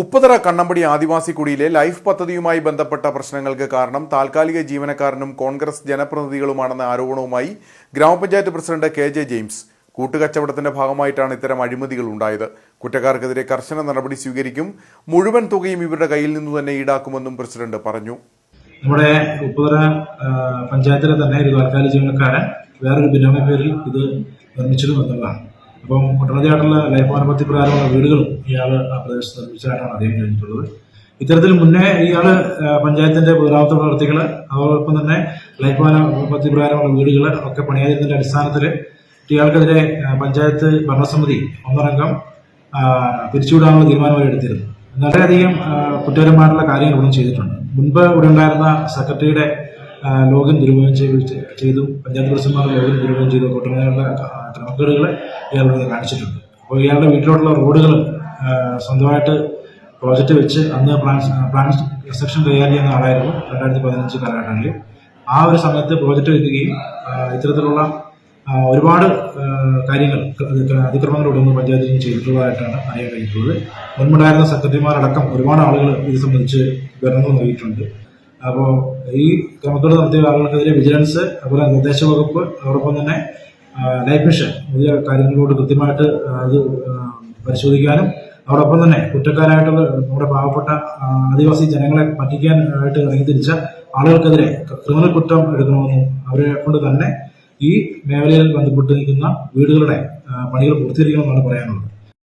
ഉപ്പുതറ കണ്ണമ്പടി ആദിവാസി കുടിയിലെ ലൈഫ് പദ്ധതിയുമായി ബന്ധപ്പെട്ട പ്രശ്നങ്ങൾക്ക് കാരണം താൽക്കാലിക ജീവനക്കാരനും കോൺഗ്രസ് ജനപ്രതിനിധികളുമാണെന്ന ആരോപണവുമായി ഗ്രാമപഞ്ചായത്ത് പ്രസിഡന്റ് കെ ജെ ജെയിംസ് കൂട്ടുകച്ചവടത്തിന്റെ ഭാഗമായിട്ടാണ് ഇത്തരം അഴിമതികൾ ഉണ്ടായത്. കുറ്റക്കാർക്കെതിരെ കർശന നടപടി സ്വീകരിക്കും. മുഴുവൻ തുകയും ഇവരുടെ കയ്യിൽ നിന്ന് തന്നെ ഈടാക്കുമെന്നും പ്രസിഡന്റ് പറഞ്ഞു. നമ്മുടെ ഉപ്പുതറ പഞ്ചായത്തിലെ തന്നെ ഒരു താൽക്കാലിക ജീവനക്കാരൻ വേറൊരു ബിനോമി പേരിൽ ഇത് നിർമ്മിച്ചതും എന്നുള്ളതാണ്. അപ്പം ഒട്ടനവധിയായിട്ടുള്ള ലൈഫ് അനുഭവത്തിൽ പ്രകാരമുള്ള വീടുകളും ഇയാൾ ആ പ്രദേശത്ത് നിർമ്മിച്ചതായിട്ടാണ് അറിയാൻ കഴിഞ്ഞിട്ടുള്ളത് ഇത്തരത്തിൽ മുന്നേ ഇയാൾ പഞ്ചായത്തിന്റെ പുരാവത്ത പ്രവർത്തികൾ അതോടൊപ്പം തന്നെ ലൈഫ് അനുഭവത്തിൽ പ്രകാരമുള്ള വീടുകൾ ഒക്കെ പണിയാതിരുന്നതിന്റെ അടിസ്ഥാനത്തിൽ ഇയാൾക്കെതിരെ പഞ്ചായത്ത് ഭരണസമിതി ഒന്നടങ്കം പിരിച്ചുവിടാനുള്ള തീരുമാനമായി എടുത്തിരുന്നു. വളരെയധികം കുറ്റകരമായിട്ടുള്ള കാര്യങ്ങൾ ഇവിടെ ചെയ്തിട്ടുണ്ട്. മുൻപ് ഇവിടെ ഉണ്ടായിരുന്ന സെക്രട്ടറിയുടെ ലോഗിൻ ദുരുപയോഗം ചെയ്ത് ചെയ്തു പഞ്ചായത്ത് പ്രസിഡന്റുമാരുടെ ലോഗിൻ ദുരുപയോഗം ചെയ്തു കുട്ടനാടുകളുടെ ക്രമക്കേടുകൾ ഇയാളോട് കാണിച്ചിട്ടുണ്ട്. അപ്പോൾ ഇയാളുടെ വീട്ടിലോട്ടുള്ള റോഡുകൾ സ്വന്തമായിട്ട് പ്രോജക്റ്റ് വെച്ച് അന്ന് പ്ലാൻ പ്ലാൻ സെക്ഷൻ കൈകാര്യം ചെയ്യുന്ന ആളായിരുന്നു രണ്ടായിരത്തി പതിനഞ്ച് കാലഘട്ടങ്ങളിൽ ആ ഒരു സമയത്ത് പ്രോജക്റ്റ് വയ്ക്കുകയും ഇത്തരത്തിലുള്ള ഒരുപാട് കാര്യങ്ങൾ അതിക്രമങ്ങളോട് ഒന്ന് പഞ്ചായത്തിൽ ചെയ്തിട്ടുള്ളതായിട്ടാണ് അറിയാൻ കഴിഞ്ഞിട്ടുള്ളത് മുൻപുണ്ടായിരുന്ന സെക്രട്ടറിമാരടക്കം ഒരുപാട് ആളുകൾ ഇത് സംബന്ധിച്ച് വിവരങ്ങൾ നൽകിയിട്ടുണ്ട്. അപ്പോൾ ഈ ക്രമക്കേട് നടത്തിയ ആളുകൾക്കെതിരെ വിജിലൻസ് അതുപോലെ നിർദ്ദേശ വകുപ്പ് അതോടൊപ്പം തന്നെ ലൈഫ് മിഷൻ പുതിയ കാര്യങ്ങളോട് കൃത്യമായിട്ട് അത് പരിശോധിക്കാനും അതോടൊപ്പം തന്നെ കുറ്റക്കാരായിട്ടുള്ള നമ്മുടെ പാവപ്പെട്ട ആദിവാസി ജനങ്ങളെ പറ്റിക്കാൻ ആയിട്ട് ഇറങ്ങി തിരിച്ച ആളുകൾക്കെതിരെ ക്രിമിനൽ കുറ്റം എടുക്കണമെന്നും അവരെ കൊണ്ട് തന്നെ ഈ മേഖലയിൽ ബന്ധപ്പെട്ട് നിൽക്കുന്ന വീടുകളുടെ പണികൾ പൂർത്തീകരിക്കണമെന്നാണ് പറയാനുള്ളത്.